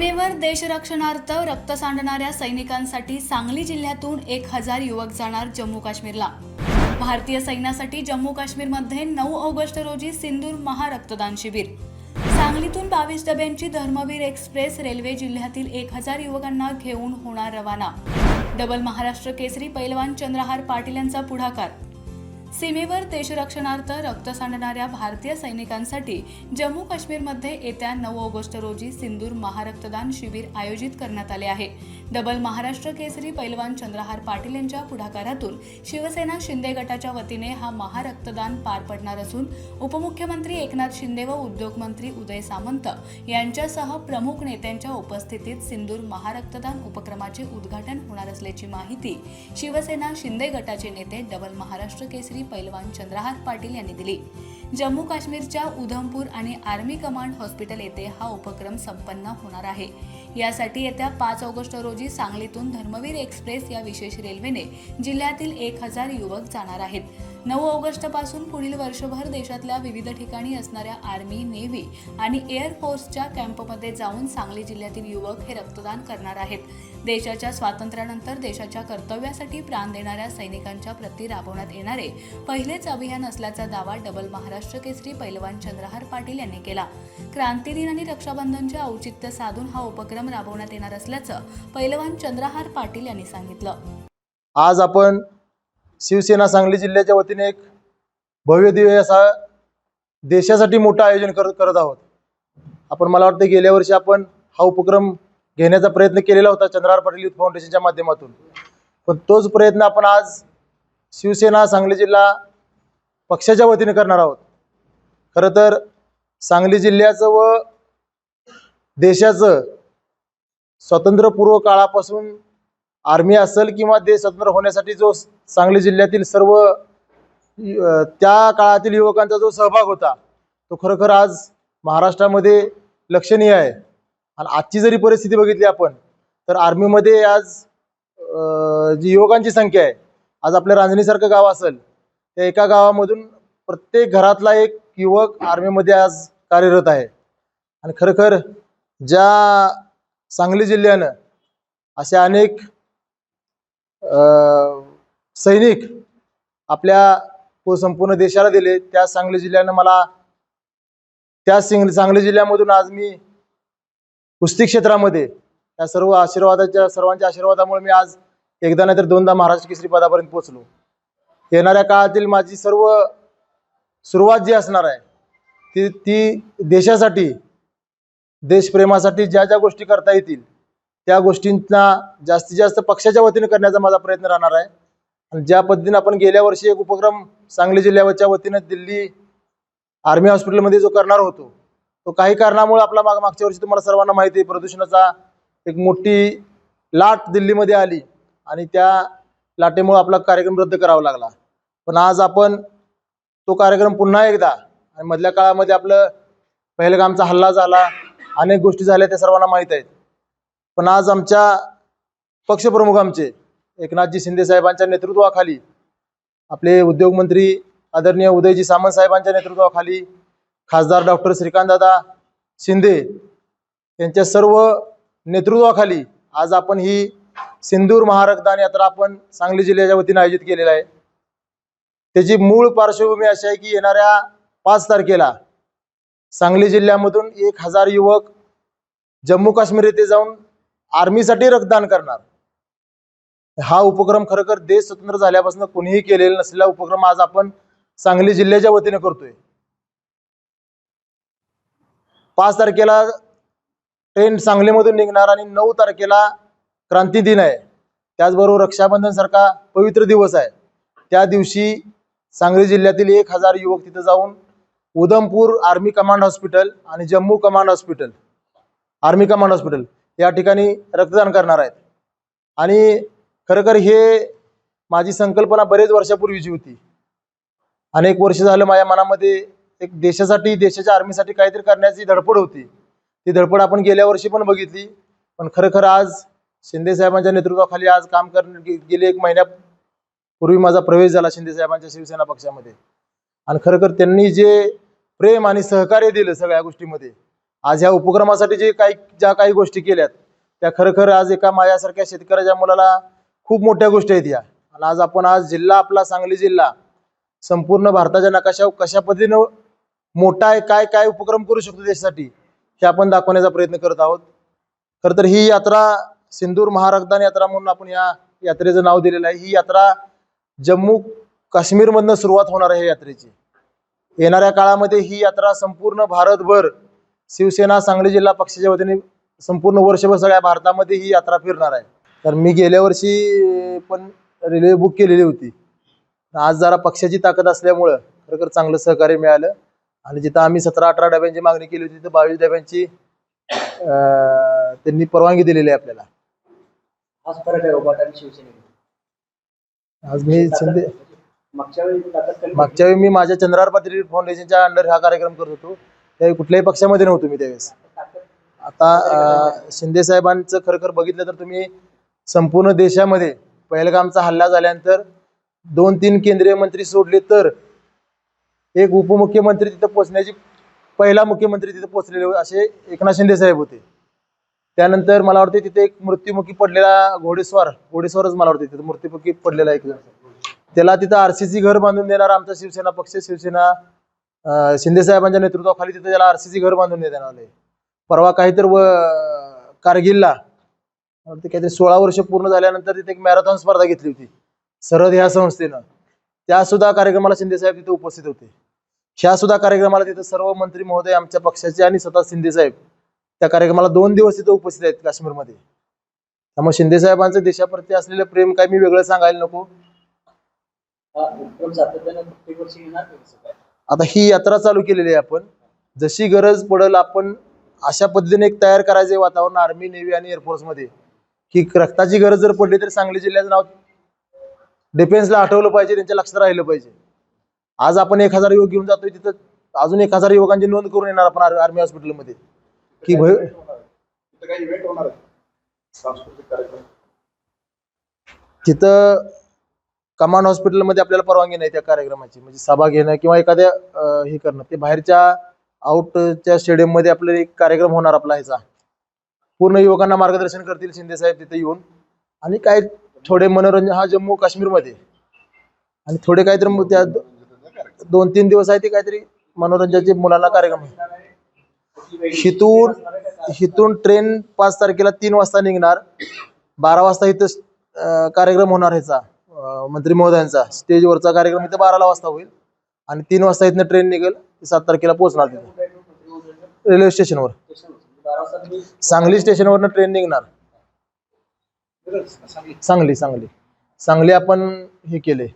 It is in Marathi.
सीमेवर देशरक्षणार्थ रक्त सांडणाऱ्या सैनिकांसाठी सांगली जिल्ह्यातून एक हजार युवक जाणार जम्मू काश्मीरला. भारतीय सैन्यासाठी जम्मू काश्मीरमध्ये नऊ ऑगस्ट रोजी सिंदूर महारक्तदान शिबिर. सांगलीतून बावीस डब्यांची धर्मवीर एक्सप्रेस रेल्वे जिल्ह्यातील एक हजार युवकांना घेऊन होणार रवाना. डबल महाराष्ट्र केसरी पैलवान चंद्रहार पाटील यांचा पुढाकार. सीमेवर देशरक्षणार्थ रक्त सांडणाऱ्या भारतीय सैनिकांसाठी जम्मू काश्मीरमध्ये येत्या नऊ ऑगस्ट रोजी सिंदूर महारक्तदान शिबिर आयोजित करण्यात आले आहे. डबल महाराष्ट्र केसरी पैलवान चंद्रहार पाटील यांच्या पुढाकारातून शिवसेना शिंदे गटाच्या वतीने हा महारक्तदान पार पडणार असून उपमुख्यमंत्री एकनाथ शिंदे व उद्योगमंत्री उदय सामंत यांच्यासह प्रमुख नेत्यांच्या उपस्थितीत सिंदूर महारक्तदान उपक्रमाचे उद्घाटन होणार असल्याची माहिती शिवसेना शिंदे गटाचे नेते डबल महाराष्ट्र केसरी पैलवान चंद्रहात पाटील यांनी दिली. जम्मू काश्मीरच्या उधमपूर आणि आर्मी कमांड हॉस्पिटल येथे हा उपक्रम संपन्न होणार आहे. यासाठी येत्या पाच ऑगस्ट रोजी सांगलीतून धर्मवीर एक्सप्रेस या विशेष रेल्वेने जिल्ह्यातील एक हजार युवक जाणार आहेत. नऊ ऑगस्टपासून पुढील वर्षभर देशातल्या विविध ठिकाणी असणाऱ्या आर्मी नेव्ही आणि एअरफोर्सच्या कॅम्पमध्ये जाऊन सांगली जिल्ह्यातील युवक हे रक्तदान करणार आहेत. देशाच्या स्वातंत्र्यानंतर देशाच्या कर्तव्यासाठी प्राण देणाऱ्या सैनिकांच्या प्रती राबवण्यात येणारे पहिलेच अभियान असल्याचा दावा डबल महाराष्ट्र केसरी पैलवान चंद्रहार पाटील यांनी केला. क्रांती दिन आणि रक्षाबंधनचे औचित्य साधून हा उपक्रम राबवण्यात येणार असल्याचं पैलवान चंद्रहार पाटील यांनी सांगितलं. आज आपण शिवसेना सांगली जिल्ह्याच्या वतीने एक भव्य दिव्य असा देशासाठी मोठं आयोजन करत करत आहोत. आपण मला वाटतं गेल्या वर्षी आपण हा उपक्रम घेण्याचा प्रयत्न केलेला होता चंद्रहार पाटील युथ फाउंडेशनच्या माध्यमातून. पण तोच प्रयत्न आपण आज शिवसेना सांगली जिल्हा पक्षाच्या वतीने करणार आहोत. खरं तर सांगली जिल्ह्याचं व देशाचं स्वातंत्र्यपूर्व काळापासून आर्मी असेल किंवा देश स्वतंत्र होण्यासाठी जो सांगली जिल्ह्यातील सर्व त्या काळातील युवकांचा जो सहभाग होता तो खरोखर आज महाराष्ट्रामध्ये लक्षणीय आहे. आणि आजची जरी परिस्थिती बघितली आपण तर आर्मीमध्ये आज जी युवकांची संख्या आहे आज आपल्या रांजणीसारखं गाव असेल त्या एका गावामधून प्रत्येक घरातला एक युवक आर्मीमध्ये आज कार्यरत आहे. आणि खरखर ज्या सांगली जिल्ह्यानं असे अनेक सैनिक आपल्या संपूर्ण देशाला दिले त्या सांगली जिल्ह्यानं मला त्या सिंग सांगली जिल्ह्यामधून आज मी कुस्ती क्षेत्रामध्ये त्या सर्व आशीर्वादाच्या सर्वांच्या आशीर्वादामुळे मी आज एकदा नाही तर दोनदा महाराष्ट्र केसरी पदापर्यंत पोहोचलो. येणाऱ्या काळातील माझी सर्व सुरुवात जी असणार आहे ती ती देशासाठी देशप्रेमासाठी ज्या ज्या गोष्टी करता येतील त्या गोष्टींना जास्तीत जास्त पक्षाच्या वतीने करण्याचा माझा प्रयत्न राहणार आहे. आणि ज्या पद्धतीने आपण गेल्या वर्षी एक उपक्रम सांगली जिल्ह्याच्या वतीने दिल्ली आर्मी हॉस्पिटलमध्ये जो करणार होतो तो काही कारणामुळे आपला माग मागच्या वर्षी तुम्हाला सर्वांना माहिती आहे प्रदूषणाचा एक मोठी लाट दिल्लीमध्ये आली आणि त्या लाटेमुळे आपला कार्यक्रम रद्द करावा लागला. पण आज आपण तो कार्यक्रम पुन्हा एकदा आणि मधल्या काळामध्ये आपलं पहिलगामचा हल्ला झाला अनेक गोष्टी झाल्या त्या सर्वांना माहीत आहेत. पण आज आमच्या पक्षप्रमुख आमचे एकनाथजी शिंदे साहेबांच्या नेतृत्वाखाली आपले उद्योगमंत्री आदरणीय उदयजी सामंत साहेबांच्या नेतृत्वाखाली खासदार डॉक्टर श्रीकांतदादा शिंदे यांच्या सर्व नेतृत्वाखाली आज आपण ही सिंदूर महारक्तदान यात्रा आपण सांगली जिल्ह्याच्या वतीने आयोजित केलेला आहे. त्याची मूळ पार्श्वभूमी अशी आहे की येणाऱ्या पाच तारखेला सांगली जिल्ह्यामधून एक हजार युवक जम्मू काश्मीर येथे जाऊन आर्मीसाठी रक्तदान करणार. हा उपक्रम खरोखर देश स्वतंत्र झाल्यापासून कोणीही केलेला नसलेला उपक्रम आज आपण सांगली जिल्ह्याच्या वतीने करतोय. पाच तारखेला ट्रेन सांगलीमधून निघणार आणि नऊ तारखेला क्रांती दिन आहे. त्याचबरोबर रक्षाबंधन सारखा पवित्र दिवस आहे. त्या दिवशी सांगली जिल्ह्यातील एक हजार युवक तिथे जाऊन उधमपूर आर्मी कमांड हॉस्पिटल आणि Jammu command hospital army command hospital या ठिकाणी रक्तदान करणार आहेत. आणि खरंखर हे माझी संकल्पना बरेच वर्षापूर्वीची होती. अनेक वर्ष झालं माझ्या मनामध्ये एक देशासाठी देशाच्या आर्मीसाठी काहीतरी करण्याची धडपड होती. ती धडपड आपण गेल्या वर्षी पण बघितली. पण खरखर आज शिंदे साहेबांच्या नेतृत्वाखाली आज काम कर गेले एक पूर्वी माझा प्रवेश झाला शिंदे साहेबांच्या शिवसेना पक्षामध्ये. आणि खरोखर त्यांनी जे प्रेम आणि सहकार्य दिलं सगळ्या गोष्टीमध्ये आज ह्या उपक्रमासाठी जे काही ज्या काही गोष्टी केल्यात त्या खरखर आज एका माझ्यासारख्या शेतकऱ्याच्या मुलाला खूप मोठ्या गोष्टी आहेत या. आणि आज आपण आज जिल्हा आपला सांगली जिल्हा संपूर्ण भारताच्या नकाशावर कशा पद्धतीनं मोठा आहे काय काय उपक्रम करू शकतो त्याच्यासाठी हे आपण दाखवण्याचा प्रयत्न करत आहोत. खरं तर ही यात्रा सिंदूर महारक्तदान यात्रा म्हणून आपण या यात्रेचं नाव दिलेलं आहे. ही यात्रा जम्मू काश्मीरमधनं सुरुवात होणार आहे यात्रेची. येणाऱ्या काळामध्ये ही यात्रा संपूर्ण भारतभर शिवसेना सांगली जिल्हा पक्षाच्या वतीने संपूर्ण वर्षभर सगळ्या भारतामध्ये ही यात्रा फिरणार आहे. तर मी गेल्या वर्षी पण रेल्वे बुक केलेली होती. आज जरा पक्षाची ताकद असल्यामुळं खरोखर चांगलं सहकार्य मिळालं. आणि जिथं आम्ही सतरा अठरा डब्यांची मागणी केली होती तिथं बावीस डब्यांची त्यांनी परवानगी दिलेली आहे आपल्याला. आज मी शिंदे मागच्या वेळी मागच्या मी माझ्या चंद्रार पात्री फाउंडेशनच्या अंडर हा कार्यक्रम करत होतो. त्यावेळी कुठल्याही पक्षामध्ये नव्हतो मी त्यावेळेस. आता शिंदे साहेबांचं खरं बघितलं तर तुम्ही संपूर्ण देशामध्ये पहलगामचा हल्ला झाल्यानंतर दोन तीन केंद्रीय मंत्री सोडले तर एक उपमुख्यमंत्री तिथं पोहोचण्याची पहिला मुख्यमंत्री तिथं पोहोचलेले असे एकनाथ शिंदे साहेब होते. त्यानंतर मला वाटते तिथे एक मृत्युमुखी पडलेला घोडेस्वार घोडेस्वारच मला वाटते तिथं मृत्युमुखी पडलेला एक त्याला तिथं आरसीसी घर बांधून देणार आमचा शिवसेना पक्ष शिवसेना शिंदे साहेबांच्या नेतृत्वाखाली तिथं त्याला आरसीसी घर बांधून देण्यात आले परवा काहीतरी व कारगिलला काहीतरी सोळा वर्ष पूर्ण झाल्यानंतर तिथे एक मॅरेथॉन स्पर्धा घेतली होती सरहद ह्या संस्थेनं. त्या सुद्धा कार्यक्रमाला शिंदे साहेब तिथे उपस्थित होते. ह्या सुद्धा कार्यक्रमाला तिथे सर्व मंत्री महोदय आमच्या पक्षाचे आणि स्वतः शिंदे साहेब त्या कार्यक्रमाला दोन दिवस तिथे उपस्थित आहेत काश्मीरमध्ये. त्यामुळे शिंदे साहेबांचं देशाप्रती असलेलं प्रेम काय मी वेगळं सांगायला नको? आता ही यात्रा चालू केलेली आहे आपण. जशी गरज पडेल आपण अशा पद्धतीने एक तयार करायचे वातावरण आर्मी नेव्ही आणि एअरफोर्समध्ये की रक्ताची गरज जर पडली तर सांगली जिल्ह्याचं नाव डिफेन्सला आठवलं पाहिजे त्यांच्या लक्षात राहिलं पाहिजे. आज आपण एक हजार युवक घेऊन जातोय तिथं अजून एक हजार युवकांची नोंद करून येणार आपण आर- आर्मी हॉस्पिटलमध्ये. की भय तिथं कमांड हॉस्पिटलमध्ये आपल्याला परवानगी नाही त्या कार्यक्रमाची. म्हणजे सभा घेणं किंवा एखाद्या हे करणं. ते बाहेरच्या आउटच्या स्टेडियममध्ये आपल्याला एक कार्यक्रम होणार आपला ह्याचा. पूर्ण युवकांना मार्गदर्शन करतील शिंदे साहेब तिथे येऊन. आणि काय थोडे मनोरंजन हा जम्मू काश्मीरमध्ये. आणि थोडे काहीतरी त्या दोन तीन दिवस आहे ते काहीतरी मनोरंजनाचे मुलांना कार्यक्रम हिथून हिथून ट्रेन पाच तारखेला तीन वाजता निघणार. बारा वाजता इथं कार्यक्रम होणार ह्याचा मंत्री महोदयांचा. स्टेजवरचा कार्यक्रम इथं बाराला वाजता होईल. आणि तीन वाजता इथनं ट्रेन निघेल. सात तारखेला पोहोचणार तिथे. रेल्वे स्टेशनवर सांगली स्टेशनवरनं ट्रेन निघणार. सांगली सांगली सांगली. सांगली आपण हे केले.